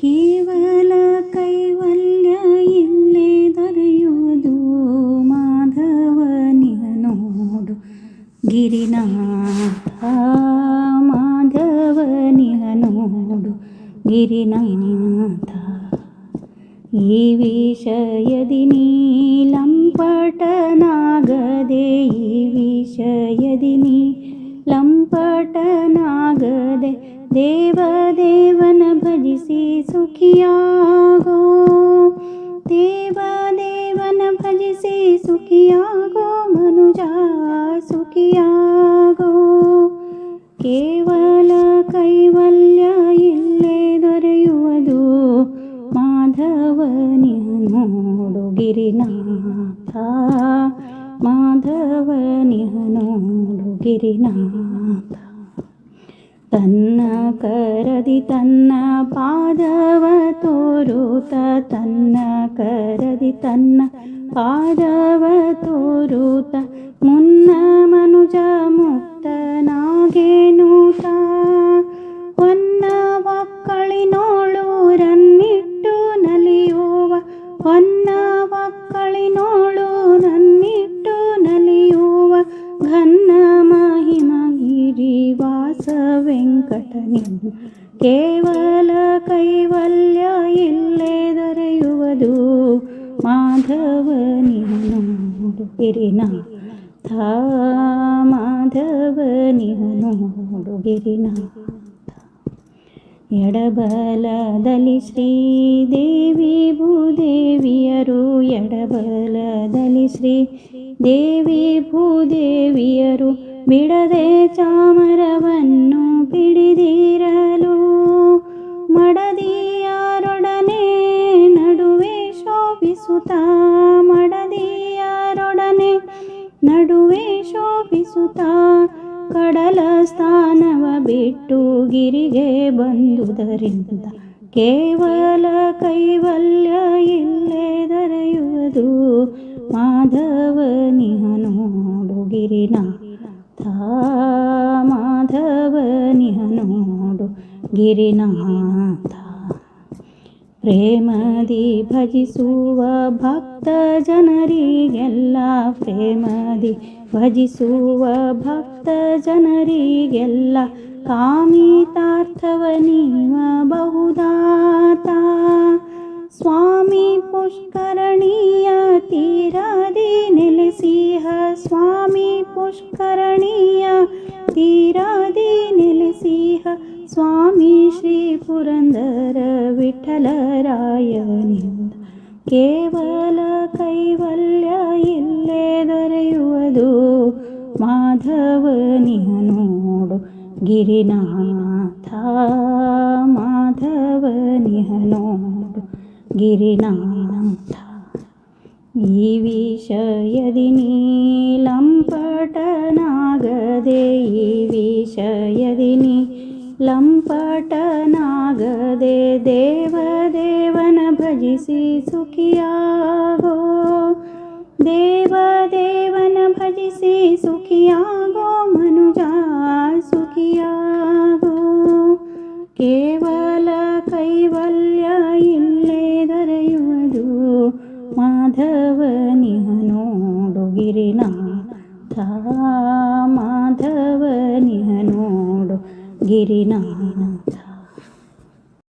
ಕೇವಲ ಕೈವಲ್ಯ ಇಲ್ಲೇ ದೊರೆಯೋದು ಮಾಧವನಿಯ ನೋಡು. ಗಿರಿನಾಥ ಮಾಧವನಿಯ ನೋಡು. ಗಿರಿನಾಥ, ಈ ವಿಷಯದಿ ಲಂಪಟನಾಗದೆ, ಈ ವಿಷಯದಿ ಲಂಪಟನಾಗದೆ, ದೇವದೇವ ಸುಖಿಯಾಗೋ ದೇವದೇವನ ಭಜಿಸಿ ಸುಖಿಯಾಗೋ ಮನುಜ ಸುಖಿಯಾಗೋ ಕೇವಲ ಕೈವಲ್ಯ ಇಲ್ಲೇ ದೊರೆಯುವುದು ಮಾಧವನಿಯ ನೋಡು ಗಿರಿನಾಥ ಮಾಧವನಿಯ ನೋಡು ಗಿರಿನಾಥ ತನ್ನ ಕರದಿ ತನ್ನ ಪಾದವ ತೋರುತ ತನ್ನ ಕರದಿ ತನ್ನ ಪಾದವ ತೋರುತ ಮುನ್ನ ಮನುಜ ಮುಕ್ತನಾಗೇನೂತ ಹೊನ್ನ ಒಕ್ಕಳಿನೋಳು ರನ್ನಿಟ್ಟು ನಲಿಯುವ ಹೊನ್ನ ಒಕ್ಕಳಿನೋಳು ರನ್ನಿಟ್ಟು ನಲಿಯುವ ಘನ್ನ ಮಹಿಮಗಿರಿ ವಾಸ ವೆಂಕಟನಿಂದ ಕೇವಲ ಕೈವಲ್ಯ ಮಾಧವನಿಯ ನೋಡು. ಗಿರಿನಾಥ ಮಾಧವನಿಯ ನೋಡು. ಗಿರಿನಾಥ ಎಡಬಲದಲ್ಲಿ ಶ್ರೀದೇವಿ ಭೂದೇವಿಯರು ಎಡಬಲದಲ್ಲಿ ಶ್ರೀ ದೇವಿ ಭೂದೇವಿಯರು ಬಿಡದೆ ಚಾಮರವನ್ನು ಬಿಡಿದಿರಲು ಶೋಭಿಸುತ್ತ ಮಡದಿಯಾರೊಡನೆ ನಡುವೆ ಶೋಭಿಸುತ್ತ ಕಡಲ ಸ್ಥಾನವ ಬಿಟ್ಟು ಗಿರಿಗೆ ಬಂದುದರಿಂದ ಕೇವಲ ಕೈವಲ್ಯ ಇಲ್ಲೇ ದೊರೆಯುವುದು. ಗಿರಿನಾಥ. ಮಾಧವ ನೋಡು ಗಿರಿನಾಥ. ಪ್ರೇಮದಿ ಭಜಿಸುವ ಭಕ್ತ ಜನರಿಗೆಲ್ಲ ಪ್ರೇಮದಿ ಭಜಿಸುವ ಭಕ್ತ ಜನರಿಗೆಲ್ಲ ಕಾಮಿತಾರ್ಥವ ನೀವ ಬಹುದಾತ ಸ್ವಾಮಿ ಪುಷ್ಕರಣೀಯ ತೀರಾದಿ ನೆಲೆಸಿಹ ಸ್ವಾಮಿ ಪುಷ್ಕರಣೀಯ ತೀರಾದಿ ನೆಲೆಸಿಹ. ಸ್ವಾಮಿ ಶ್ರೀ ಪುರಂದರ ವಿಠಲರಾಯನಿಂದ ಕೇವಲ ಕೈವಲ್ಯ ಇಲ್ಲೇ ದೊರೆಯುವುದು. ಮಾಧವನಿಯ ನೋಡು ಗಿರಿನಾಥ, ಮಾಧವನಿಯ ನೋಡು ಗಿರಿನಾಥ. ಈ ವಿಷಯದಿ ಲಂಪಟನಾಗದೆ ಈ ವಿಷಯದಿ ಲಂಪಟನಾಗದೆ ದೇವದೇವನ ಭಜಿಸಿ ಸುಖಿಯಾಗೋ ದೇವದೇವನ ಭಜಿಸಿ ಸುಖಿಯಾಗೋ ಮನುಜ ಸುಖಿಯಾಗೋ ಕೇವಲ ಕೈವಲ್ಯ ಇಲ್ಲೇ ದೊರೆಯುವುದು ಮಾಧವನಿಯ ನೋಡು ಗಿರಿನಾಥ ಮಾಧವನಿಯ ನೋಡು ಗಿರಿನಾಥ